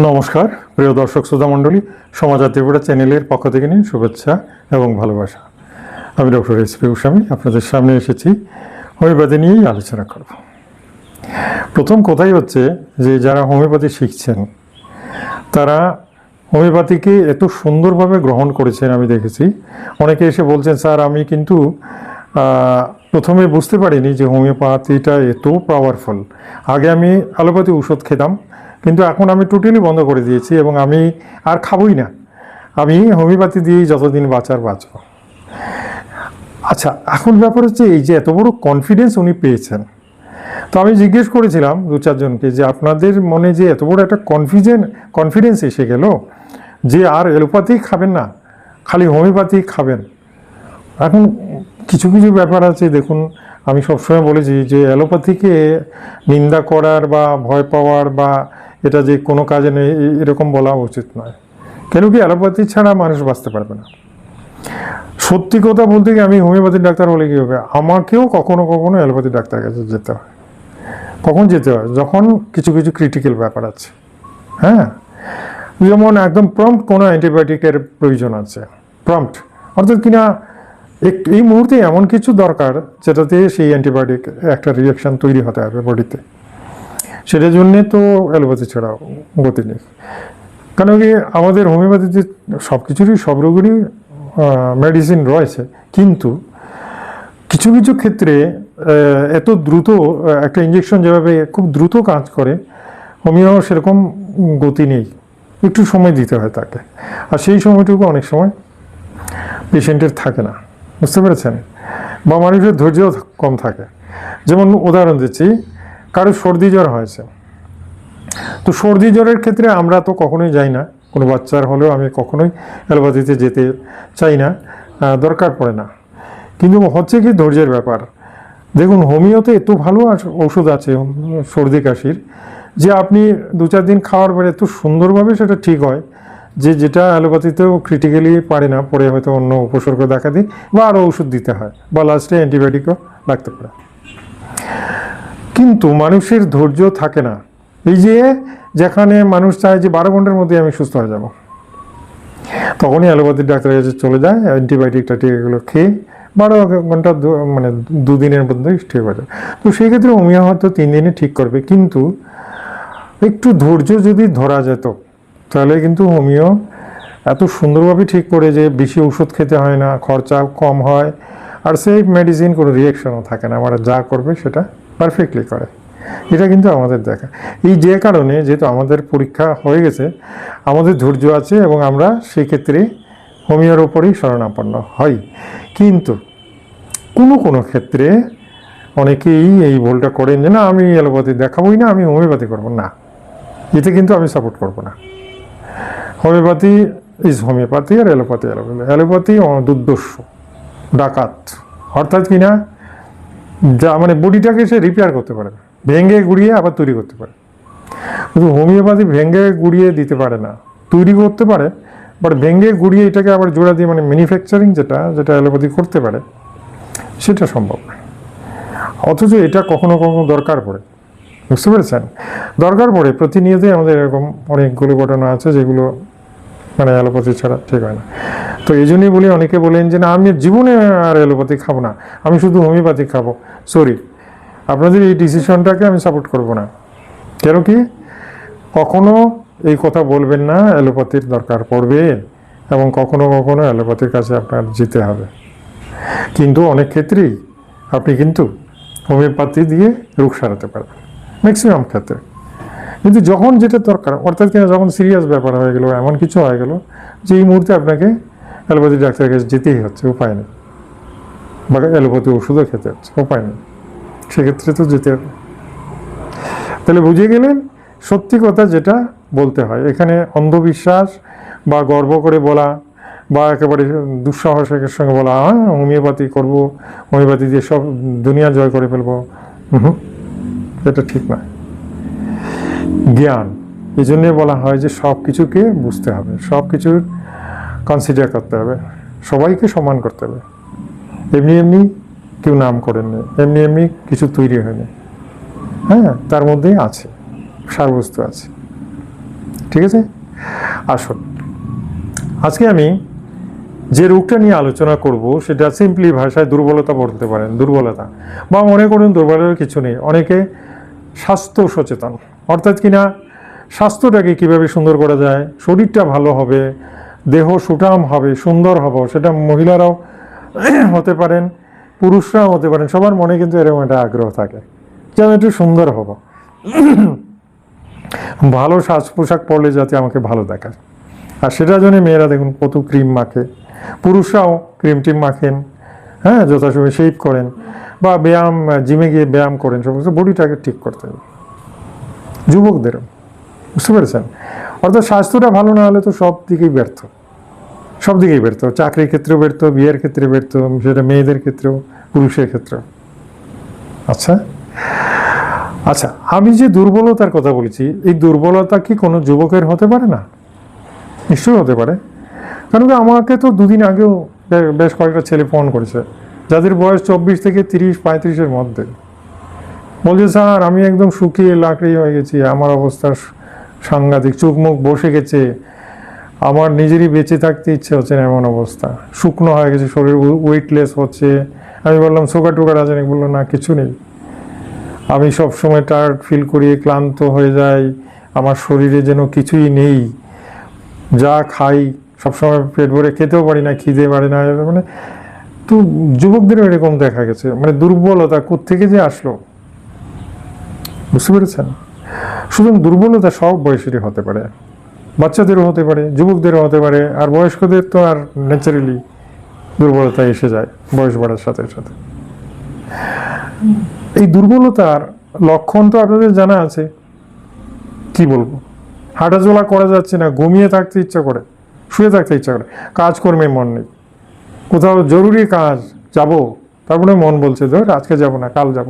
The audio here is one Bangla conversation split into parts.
নমস্কার, প্রিয় দর্শক শ্রোতা মণ্ডলী সমাচার ত্রিপুরা চ্যানেলের পক্ষ থেকে নিয়ে শুভেচ্ছা এবং ভালোবাসা। আমি ডক্টর এস পি গোস্বামী, আপনাদের সামনে এসেছি। হোমিওপ্যাথি নিয়েই আলোচনা করব। প্রথম কথাই হচ্ছে যে, যারা হোমিওপ্যাথি শিখছেন, তারা হোমিওপ্যাথিকে এত সুন্দরভাবে গ্রহণ করেছেন আমি দেখেছি। অনেকে এসে বলছেন, স্যার, আমি কিন্তু প্রথমে বুঝতে পারিনি যে হোমিওপ্যাথিটা এত পাওয়ারফুল আগে আমি অ্যালোপ্যাথি ওষুধ খেতাম কিন্তু এখন আমি টোটালি বন্ধ করে দিয়েছি এবং আমি আর খাবই না। আমি হোমিওপ্যাথি দিয়েই যতদিন বাঁচার বাঁচব। আচ্ছা এখন ব্যাপার হচ্ছে এই যে এত বড় কনফিডেন্স উনি পেয়েছেন। তো আমি জিজ্ঞেস করেছিলাম দু চারজনকে যে আপনাদের মনে যে এত বড় একটা কনফিডেন্ট কনফিডেন্স এসে গেল যে আর এলোপ্যাথি খাবেন না, খালি হোমিওপ্যাথি খাবেন। এখন কিছু কিছু ব্যাপার আছে, দেখুন, আমি সবসময় বলেছি যে অ্যালোপ্যাথিকে নিন্দা করার বা ভয় পাওয়ার বা এটা যে কোনো কাজে নেই, এরকম বলা উচিত নয়। কেন কি অ্যালোপ্যাথি ছাড়া মানুষ বাঁচতে পারবে না। সত্যি কথা বলতে কি আমি হোমিওপ্যাথির ডাক্তার হলে কী হবে? আমাকেও কখনো কখনো অ্যালোপ্যাথি ডাক্তারের কাছে যেতে হয়। কখন যেতে হয়? যখন কিছু কিছু ক্রিটিক্যাল ব্যাপার আছে। হ্যাঁ? যেমন একদম প্রম্পট কোনো অ্যান্টিবায়োটিকের প্রয়োজন আছে। প্রম্পট অর্থাৎ কিনা এই মুহূর্তে এমন কিছু দরকার যেটাতে সেই অ্যান্টিবায়োটিক একটা রিয়াকশন তৈরি হতে হবে বডিতে সেটার জন্যে তো অ্যালোপ্যাথি ছাড়া গতি নেই। কেন কি আমাদের হোমিওপ্যাথিতে সব কিছুরই, সব রোগেরই মেডিসিন রয়েছে, কিন্তু কিছু কিছু ক্ষেত্রে এত দ্রুত একটা ইঞ্জেকশন যেভাবে খুব দ্রুত কাজ করে, হোমিও সেরকম গতি নেই। একটু সময় দিতে হয় তাকে। আর সেই সময়টুকু অনেক সময় পেশেন্টের থাকে না। বুঝতে পেরেছেন? বা মানুষের ধৈর্য কম থাকে। যেমন উদাহরণ দিচ্ছি কারও সর্দি জ্বর হয়েছে। তো সর্দি জ্বরের ক্ষেত্রে আমরা তো কখনোই যাই না। কোনো বাচ্চার হলেও আমি কখনোই অ্যালোপ্যাথিতে যেতে চাই না দরকার পড়ে না। কিন্তু হচ্ছে কি ধৈর্যের ব্যাপার। দেখুন, হোমিওতে এত ভালো ওষুধ আছে সর্দি কাশির, যে আপনি দু চার দিন খাওয়ার পরে এত সুন্দরভাবে সেটা ঠিক হয় যে যেটা অ্যালোপ্যাথিতেও ক্রিটিক্যালি পারে না, পরে হয়তো অন্য উপসর্গ দেখা দিই বা আরও ওষুধ দিতে হয় বা লাস্টে অ্যান্টিবায়োটিকও লাগতে পারে। কিন্তু মানুষের ধৈর্য থাকে না। এই যে যেখানে মানুষ চায় যে বারো ঘণ্টার মধ্যে আমি সুস্থ হয়ে যাব। তখনই অ্যালোপ্যাথির ডাক্তারের কাছে চলে যায়, অ্যান্টিবায়োটিক টাটিকগুলো খেয়ে বারো ঘণ্টা মানে দুদিনের মধ্যেই ঠিক হয়ে যায়। তো সেই ক্ষেত্রে হোমিও হয়তো তিন দিনে ঠিক করবে, কিন্তু একটু ধৈর্য যদি ধরা যেত, তাহলে কিন্তু হোমিও এত সুন্দরভাবে ঠিক করে যে বেশি ওষুধ খেতে হয় না, খরচা কম হয়, আর সেই মেডিসিন কোনো রিয়েকশনও থাকে না। আমরা যা করবে সেটা পারফেক্টলি করে। এটা কিন্তু আমাদের দেখা। এই যে কারণে যেহেতু আমাদের পরীক্ষা হয়ে গেছে, আমাদের ধৈর্য আছে এবং আমরা সেক্ষেত্রে হোমিওর ওপরেই শরণাপন্ন হই। কিন্তু কোনো কোনো ক্ষেত্রে অনেকেই এই ভুলটা করেন যে, না, আমি অ্যালোপ্যাথি দেখাবোই না, আমি হোমিওপ্যাথি করব। না। এতে কিন্তু আমি সাপোর্ট করব না। হোমিওপ্যাথি ইজ হোমিওপ্যাথি আর অ্যালোপ্যাথি অ্যালোপ্যাথি। অ্যালোপ্যাথি দুর্দস্য ডাকাত। অর্থাৎ কিনা যা মানে বডিটাকে সে রিপেয়ার করতে পারে ভেঙে গুড়িয়ে আবার তৈরি করতে পারে। কিন্তু হোমিওপ্যাথি ভেঙে গুড়িয়ে দিতে পারে না। তৈরি করতে পারে বাট ভেঙে গুড়িয়ে এটাকে আবার জোড়া দিয়ে মানে ম্যানুফ্যাকচারিং যেটা যেটা অ্যালোপ্যাথি করতে পারে, সেটা সম্ভব অথচ এটা কখনো কখনো দরকার পড়ে। বুঝতে পেরেছেন? দরকার পড়ে। প্রতিনিয়তই আমাদের এরকম অনেকগুলো ঘটনা আছে যেগুলো মানে অ্যালোপ্যাথি ছাড়া ঠিক হয় না। তো এই জন্যই বলি, অনেকে বলেন যে, না, আমি জীবনে আর অ্যালোপ্যাথি খাব না, আমি শুধু হোমিওপ্যাথি খাব। সরি আপনাদের এই ডিসিশনটাকে আমি সাপোর্ট করব না। কেন কি? কখনো এই কথা বলবেন না, অ্যালোপ্যাথির দরকার পড়বে এবং কখনো কখনো অ্যালোপ্যাথির কাছে আপনার যেতে হবে। কিন্তু অনেক ক্ষেত্রেই আপনি কিন্তু হোমিওপ্যাথি দিয়ে রোগ সারাতে পারবেন ম্যাক্সিমাম ক্ষেত্রে। কিন্তু যখন যেটা দরকার, অর্থাৎ কিনা যখন সিরিয়াস ব্যাপার হয়ে গেল, এমন কিছু হয়ে গেল যে এই মুহূর্তে আপনাকে অ্যালোপ্যাথি ডাক্তারের কাছে যেতেই হচ্ছে, উপায় নেই। বা অ্যালোপ্যাথি ওষুধও খেতে হচ্ছে, উপায় নেই। সেক্ষেত্রে তো যেতে হবে। তাহলে বুঝে গেলেন, সত্যি কথা যেটা বলতে হয়, এখানে অন্ধবিশ্বাস বা গর্ব করে বলা বা একেবারে দুঃসাহসের সঙ্গে বলা হ্যাঁ হোমিওপ্যাথি করব, হোমিওপ্যাথি দিয়ে সব দুনিয়া জয় করে ফেলব। হুম এটা ঠিক নয়। জ্ঞান। এই জন্যে বলা হয় যে সব কিছুকে বুঝতে হবে সব কিছুর কনসিডার করতে হবে, সবাইকে সমান করতে হবে। এমনি এমনি কেউ নাম করেননি এমনি এমনি কিছু তৈরি হয়নি হ্যাঁ তার মধ্যেই আছে সারবস্তু আছে। ঠিক আছে? আসুন। আজকে আমি যে রোগটা নিয়ে আলোচনা করব, সেটা সিম্পলি ভাষায় দুর্বলতা বলতে পারেন, দুর্বলতা। বা মনে করুন দুর্বলতার কিছু নেই, অনেকে স্বাস্থ্য সচেতন। অর্থাৎ কিনা স্বাস্থ্যটাকে কীভাবে সুন্দর করা যায়, শরীরটা ভালো হবে, দেহ সুটাম হবে, সুন্দর হবে, সেটা মহিলারাও হতে পারেন, পুরুষরাও হতে পারেন, সবার মনে কিন্তু এরকম একটা আগ্রহ থাকে যে আমি একটু সুন্দর হব। ভালো সাজ পোশাক পরলে যাতে আমাকে ভালো দেখায়। আর সেটার জন্য মেয়েরা দেখুন কত ক্রিম মাখে। পুরুষরাও ক্রিম টিম মাখেন হ্যাঁ যথাসময় শেপ করেন বা ব্যায়াম জিমে গিয়ে ব্যায়াম করেন, সমস্ত বডিটাকে ঠিক করতে হবে। যুবকদেরও বুঝতে পেরেছেন? অর্থাৎ স্বাস্থ্যটা ভালো না হলে তো সব দিকেই ব্যর্থ। সব দিকেই ব্যর্থ। চাকরির ক্ষেত্রেও ব্যর্থ, বিয়ের ক্ষেত্রে ব্যর্থ, সেটা মেয়েদের ক্ষেত্রেও, পুরুষের ক্ষেত্রেও। আচ্ছা? আচ্ছা আমি যে দুর্বলতার কথা বলেছি, এই দুর্বলতা কি কোনো যুবকের হতে পারে না? নিশ্চয়ই হতে পারে। কারণ আমাকে তো দুদিন আগেও বেশ কয়েকটা ছেলে ফোন করেছে, যাদের বয়স চব্বিশ থেকে তিরিশ, পঁয়ত্রিশের মধ্যে। বলছে, স্যার, আমি একদম শুকিয়ে লাকড়ি হয়ে গেছি। আমার অবস্থা সাংঘাতিক। চোখ মুখ বসে গেছে। আমার নিজেরই বেঁচে থাকতে ইচ্ছে হচ্ছে না এমন অবস্থা। শুকনো হয়ে গেছে, শরীর ওয়েটলেস হচ্ছে। আমি বললাম, সুগার টুগার আছে বলল, না, কিছু নেই। আমি সব সময় টায়ার্ড ফিল করি, ক্লান্ত হয়ে যাই। আমার শরীরে যেন কিছুই নেই। যা খাই, সবসময় পেট ভরে খেতেও পারি না, খিদে পারি না। মানে তো যুবকদেরও এরকম দেখা গেছে। মানে দুর্বলতা কোত্থেকে যে আসলো? বুঝতে পেরেছেন? সুতরাং দুর্বলতা সব বয়সেরই হতে পারে। বাচ্চাদেরও হতে পারে, যুবকদেরও হতে পারে, আর বয়স্কদের তো আর ন্যাচারালি দুর্বলতা এসে যায় বয়স বাড়ার সাথে সাথে। এই দুর্বলতার লক্ষণ তো আপনাদের জানা আছে। কি বলব? হাঁটাচলা করা যাচ্ছে না, ঘুমিয়ে থাকতে ইচ্ছা করে, শুয়ে থাকতে ইচ্ছা করে, কাজকর্মে মন নেই। কোথাও জরুরি কাজ, যাব, তারপরে মন বলছে, ধর আজকে যাব না, কাল যাব।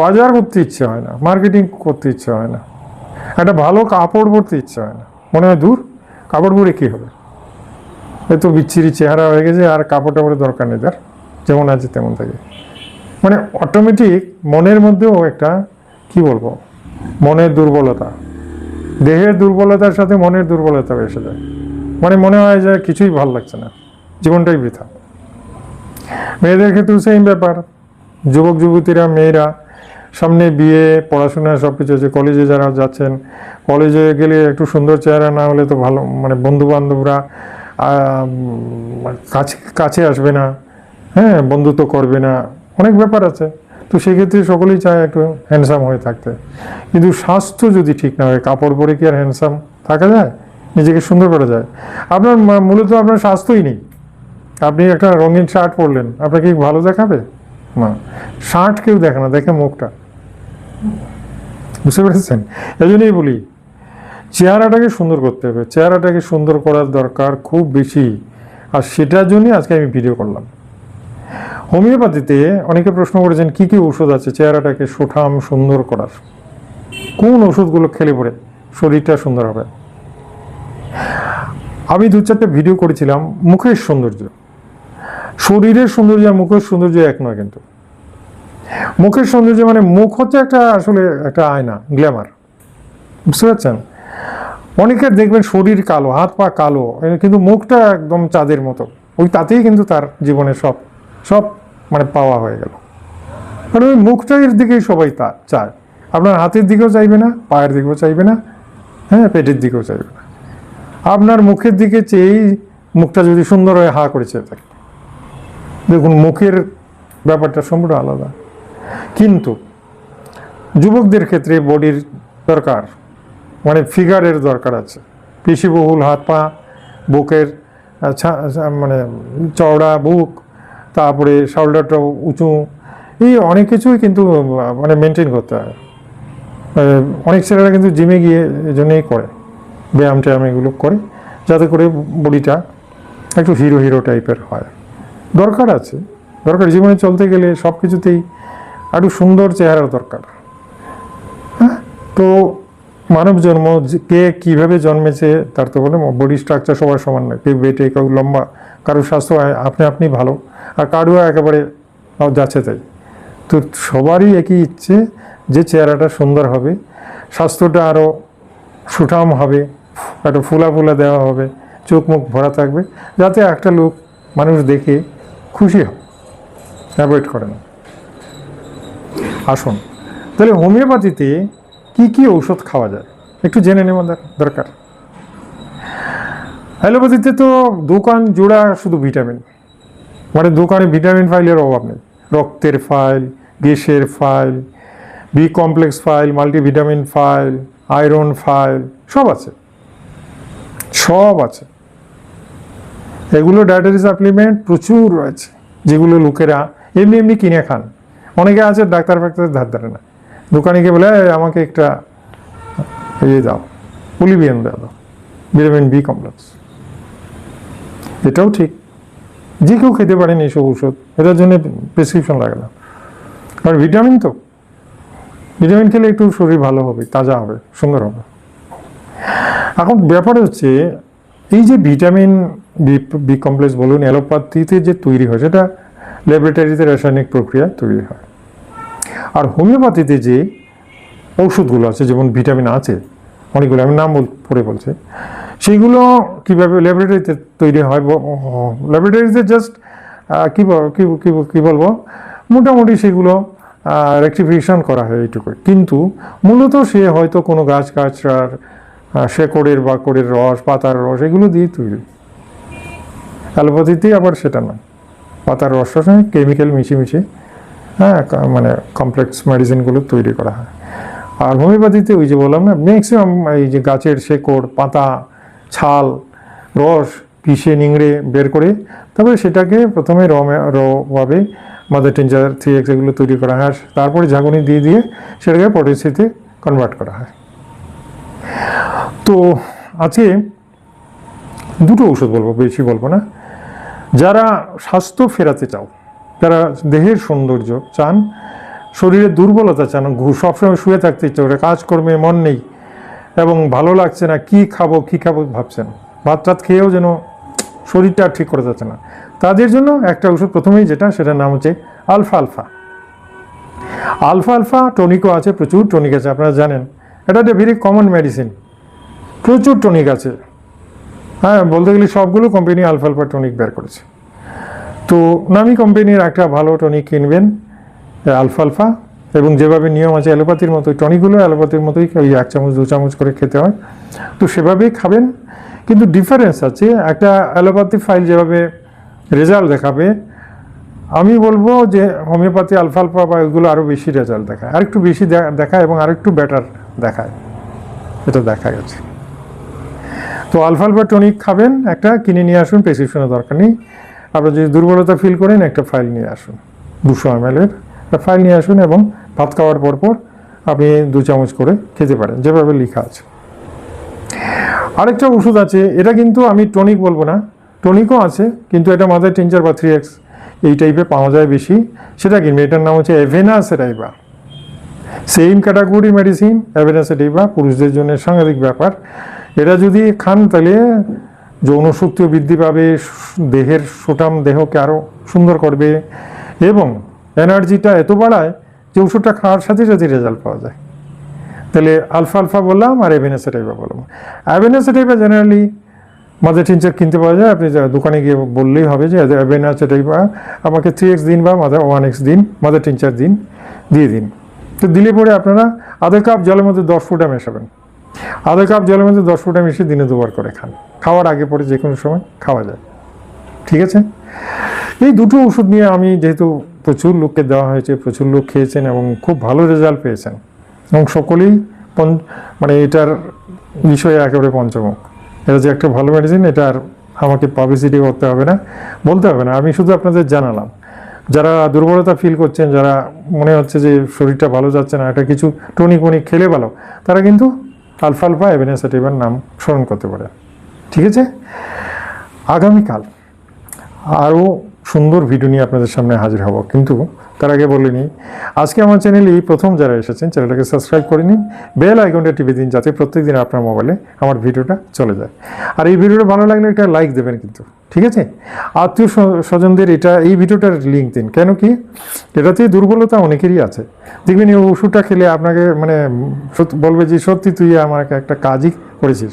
বাজার করতে ইচ্ছে হয় না মার্কেটিং করতে ইচ্ছে হয় না, একটা ভালো কাপড় পরতে ইচ্ছে হয় না। মনে হয় দূর কাপড় পরে কী হবে? এ তো বিচ্ছিরি চেহারা হয়ে গেছে, আর কাপড় টাপড়ের দরকার নেই তার যেমন আছে তেমন থাকে। মানে অটোমেটিক মনের মধ্যেও একটা, কি বলব, মনের দুর্বলতা, দেহের দুর্বলতার সাথে মনের দুর্বলতা এসে যায়। মানে মনে হয় যে কিছুই ভালো লাগছে না, জীবনটাই বৃথা। মেয়েদের ক্ষেত্রেও সেম ব্যাপার। যুবক যুবতীরা মেয়েরা সামনে বিয়ে, পড়াশোনা সব কিছু আছে। কলেজে যারা যাচ্ছেন, কলেজে গেলে একটু সুন্দর চেহারা না হলে তো ভালো মানে বন্ধু বান্ধবরা কাছে কাছে আসবে না। হ্যাঁ বন্ধুত্ব করবে না। অনেক ব্যাপার আছে। তো সেক্ষেত্রে সকলেই চায় একটু হ্যান্ডসাম হয়ে থাকতে। কিন্তু স্বাস্থ্য যদি ঠিক না হয়, কাপড় পরে কি আর হ্যান্ডসাম থাকা যায়? নিজেকে সুন্দর করা যায়। আপনার মূলত আপনার স্বাস্থ্যই নেই। আপনি একটা রঙিন শার্ট পরলেন, আপনাকে ভালো দেখাবে? না। শার্ট কেউ দেখে না, দেখে মুখটা। বুঝতে পেরেছেন? এই জন্যই বলি, চেহারাটাকে সুন্দর করতে হবে। চেহারাটাকে সুন্দর করার দরকার খুব বেশি। আর সেটার জন্যই আজকে আমি ভিডিও করলাম। হোমিওপ্যাথিতে অনেকে প্রশ্ন করেছেন, কি কি ওষুধ আছে চেহারাটাকে সুঠাম সুন্দর করার? কোন ওষুধগুলো খেলে পড়ে শরীরটা সুন্দর হবে? আমি দু চারটে ভিডিও করেছিলাম, মুখের সৌন্দর্য। শরীরের সৌন্দর্য আর মুখের সৌন্দর্য এক নয় কিন্তু। মুখের সৌন্দর্য মানে মুখ হচ্ছে একটা আসলে একটা আয়না গ্ল্যামার বুঝতে পারছেন? অনেকের দেখবেন শরীর কালো, হাত পা কালো কিন্তু মুখটা একদম চাঁদের মতো। ওই তাতেই কিন্তু তার জীবনে সব সব মানে পাওয়া হয়ে গেল। কারণ ওই মুখটার দিকেই সবাই তা, চায়। আপনার হাতের দিকেও চাইবে না, পায়ের দিকেও চাইবে না হ্যাঁ পেটের দিকেও চাইবে না। আপনার মুখের দিকে চেয়েই মুখটা যদি সুন্দর হয়ে হা করে চেয়ে থাকে। দেখুন, মুখের ব্যাপারটা সম্পূর্ণ আলাদা। কিন্তু যুবকদের ক্ষেত্রে বডির দরকার মানে ফিগারের দরকার আছে। পেশিবহুল হাত পা, বুকের মানে চওড়া বুক, তারপরে শোল্ডারটা উঁচু, এই অনেক কিছুই কিন্তু মানে মেনটেন করতে হয়। অনেক ছেলেরা কিন্তু জিমে গিয়ে জন্যই করে, ব্যায়াম ট্যায়াম এগুলো করে, যাতে করে বডিটা একটু হিরো হিরো টাইপের হয়। দরকার আছে। দরকার জীবনে চলতে গেলে সব কিছুতেই একটু সুন্দর চেহারার দরকার। হ্যাঁ? তো মানব জন্ম কে কীভাবে জন্মেছে তার তো বলে বডি স্ট্রাকচার সবার সমান নয়। কেউ বেটে, কেউ লম্বা, কারোর স্বাস্থ্য আপনি আপনি ভালো, আর কারও একেবারে যাচ্ছে তাই। তো সবারই একই ইচ্ছে যে চেহারাটা সুন্দর হবে, স্বাস্থ্যটা আরও সুঠাম হবে, একটা ফুলা ফুলা দেওয়া হবে, চোখ মুখ ভরা থাকবে, যাতে একটা লোক, মানুষ দেখে খুশি হয়। অ্যাভয়েড করে না আসুন। তাহলে হোমিওপ্যাথিতে কি কি ঔষধ খাওয়া যায়? একটু জেনে নেওয়া দরকার। অ্যালোপ্যাথিতে তো দোকান জোড়া শুধু ভিটামিন। মানে দোকানে ভিটামিন ফাইলের অভাব নেই। রক্তের ফাইল, গ্যাসের file B complex file multivitamin file iron file, সব আছে। সব আছে। এগুলো ডায়েটারি সাপ্লিমেন্ট প্রচুর রয়েছে, যেগুলো লোকেরা এমনি এমনি কিনে খান। অনেকে আছে ডাক্তার ফাক্তার ধার ধারে না। দোকানে গিয়ে বলে আমাকে একটা ইয়ে দাও, পুলিবিয়ান দাও ভিটামিন বি কমপ্লেক্স। এটাও ঠিক। যে কেউ খেতে পারেন এইসব ওষুধ এটার জন্য প্রেসক্রিপশন লাগে না। কারণ ভিটামিন তো, ভিটামিন খেলে একটু শরীর ভালো হবে, তাজা হবে, সুন্দর হবে। এখন ব্যাপার হচ্ছে, এই যে ভিটামিন বি বি কমপ্লেক্স বলুন, অ্যালোপ্যাথিতে যে তৈরি হয়, সেটা ল্যাবরেটরিতে রাসায়নিক প্রক্রিয়া তৈরি হয়। আর হোমিওপ্যাথিতে যে ঔষধগুলো আছে, যেমন ভিটামিন আছে, অনেকগুলো, আমি নাম পরে বলছি সেইগুলো কীভাবে ল্যাবরেটরিতে তৈরি হয়? ল্যাবরেটরিতে জাস্ট কী কি বলব? মোটামুটি সেগুলো রেক্টিফিকেশন করা হয় এইটুকু। কিন্তু মূলত সে হয়তো কোনো গাছ গাছড়ার শেকড়ের বাকড়ের রস, পাতার রস, এগুলো দিয়ে তৈরি। অ্যালোপ্যাথিতে আবার সেটা নয়। পাতার রস সঙ্গে কেমিক্যাল মিশিয়ে মিশিয়ে হ্যাঁ মানে কমপ্লেক্স মেডিসিনগুলো তৈরি করা হয়। আর হোমিওপ্যাথিতে ওই যে বললাম না ম্যাক্সিমাম এই যে গাছের শেকড়, পাতা, ছাল, রস, পিষে নিংড়ে বের করে তারপরে সেটাকে প্রথমে রমে রভাবে মাদার টিঞ্জার থ্রি এক্স এগুলো তৈরি করা হয়। তারপরে ঝাঁকুনি দিয়ে দিয়ে সেটাকে পটেসিতে কনভার্ট করা হয়। তো আজকে দুটো ওষুধ বলব, বেশি বলব না। যারা স্বাস্থ্য ফেরাতে চাও যারা দেহের সৌন্দর্য চান শরীরের দুর্বলতা চান সবসময় শুয়ে থাকতে ইচ্ছে করে, কাজকর্মে মন নেই এবং ভালো লাগছে না, কি খাব কি খাব ভাবছেন। ভাত টাত খেয়েও যেন শরীরটা আর ঠিক করে যাচ্ছে না। তাদের জন্য একটা ওষুধ প্রথমেই যেটা, সেটার নাম হচ্ছে আলফা আলফা। আলফা আলফা টনিকও আছে, প্রচুর টনিক আছে, আপনারা জানেন। এটা একটা ভেরি কমন মেডিসিন প্রচুর টনিক আছে। হ্যাঁ বলতে গেলে সবগুলো কোম্পানি আলফা আলফা টনিক বের করেছে। তো নামি কোম্পানির একটা ভালো টনিক কিনবেন আলফা আলফা এবং যেভাবে নিয়ম আছে অ্যালোপ্যাথির মতোই টনিকগুলো অ্যালোপ্যাথির মতোই ওই এক চামচ, দু চামচ করে খেতে হয়। তো সেভাবেই খাবেন, কিন্তু ডিফারেন্স আছে, একটা অ্যালোপ্যাথি ফাইল যেভাবে রেজাল্ট দেখাবে, আমি বলব যে হোমিওপ্যাথি আলফা আলফা বা এগুলো আরও বেশি রেজাল্ট দেখায়। আরেকটু বেশি দেখায় এবং আরেকটু বেটার দেখায়। এটা দেখা গেছে। তো আলফা আলফা টনিক খাবেন, একটা কিনে নিয়ে আসুন প্রেসক্রিপশনের দরকার নেই। আপনার যদি দুর্বলতা ফিল করেন, একটা ফাইল নিয়ে আসুন। দুশো এম এর ফাইল নিয়ে আসুন এবং ভাত খাওয়ার পর পর আপনি দু চামচ করে খেতে পারেন, যেভাবে লেখা আছে। আরেকটা ওষুধ আছে, এটা কিন্তু আমি টনিক বলব না টনিকও আছে, কিন্তু এটা মাদার টিনচার বা থ্রি এক্স এই টাইপে পাওয়া যায় বেশি। সেটা কিনবে এটার নাম হচ্ছে এভেনা সেরাইবা সেম ক্যাটাগরি মেডিসিন অ্যাভেনা সেরাইবা পুরুষদের জন্য সাংঘাতিক ব্যাপার। এটা যদি খান তাহলে যৌন শক্তিও বৃদ্ধি পাবে, দেহের সুটাম দেহকে আরও সুন্দর করবে এবং এনার্জিটা এত বাড়ায় যে ওষুধটা খাওয়ার সাথে সাথে রেজাল্ট পাওয়া যায়। তাহলে আলফা আলফা বললাম আর এভেনাসেটাইবা বললাম। অ্যাভেনাসেটাইবা জেনারেলি মাদার টিনচার কিনতে পাওয়া যায়, আপনি দোকানে গিয়ে বললেই হবে যে অ্যাভেনাসেটাইবা আমাকে থ্রি এক্স দিন বা মাদার ওয়ান এক্স দিন মাদার টিনচার দিন দিয়ে দিন। তো দিলে পরে আপনারা আধা কাপ জলের মধ্যে দশ ফুটা মেশাবেন। আধা কাপ জলের মধ্যে দশ ফুটা মিশিয়ে দিনে দুবার করে খান। খাওয়ার আগে পরে যে কোনো সময় খাওয়া যায়। ঠিক আছে? এই দুটো ওষুধ নিয়ে আমি যেহেতু প্রচুর লোককে দেওয়া হয়েছে, প্রচুর লোক খেয়েছেন এবং খুব ভালো রেজাল্ট পেয়েছেন। এবং সকলেই মানে এটার বিষয়ে একেবারে পঞ্চমুখ। এটা যে একটা ভালো মেডিসিন এটা আর আমাকে পাবলিসিটি করতে হবে না, বলতে হবে না। আমি শুধু আপনাদের জানালাম। যারা দুর্বলতা ফিল করছেন, যারা মনে হচ্ছে যে শরীরটা ভালো যাচ্ছে না, একটা কিছু টনিক খেলে ভালো, তারা কিন্তু আলফা আলফা এভেনেসাটিভার নাম স্মরণ করতে পারে। ঠিক আছে? আগামীকাল আরও সুন্দর ভিডিও নিয়ে আপনাদের সামনে হাজির হব। কিন্তু তার আগে বলে নিই আজকে আমার চ্যানেলে প্রথম যারা এসেছেন চ্যানেলটাকে সাবস্ক্রাইব করে নিন। বেল আইকনটা টিপে দিন যাতে প্রত্যেক দিন আপনার মোবাইলে আমার ভিডিওটা চলে যায়। আর এই ভিডিওটা ভালো লাগলে একটা লাইক দেবেন কিন্তু, ঠিক আছে? আত্মীয় স্বজনদের এটা, এই ভিডিওটার লিঙ্ক দিন। কেন কি? এটাতে দুর্বলতা অনেকেরই আছে। দেখবেন এই ওষুধটা খেলে আপনাকে মানে বলবে যে, সত্যি তুই আমাকে একটা কাজই করেছিস।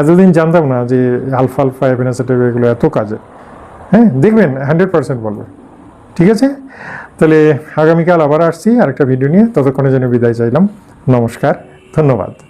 এতদিন জানতাম না যে আলফা আলফা এভেনাসেটিভ এগুলো এত কাজে হ্যাঁ দেখবেন হান্ড্রেড পার্সেন্ট বলবে। ঠিক আছে? তাহলে আগামীকাল আবার আসছি, আরেকটা ভিডিও নিয়ে। ততক্ষণে জন্য বিদায় চাইলাম। নমস্কার, ধন্যবাদ।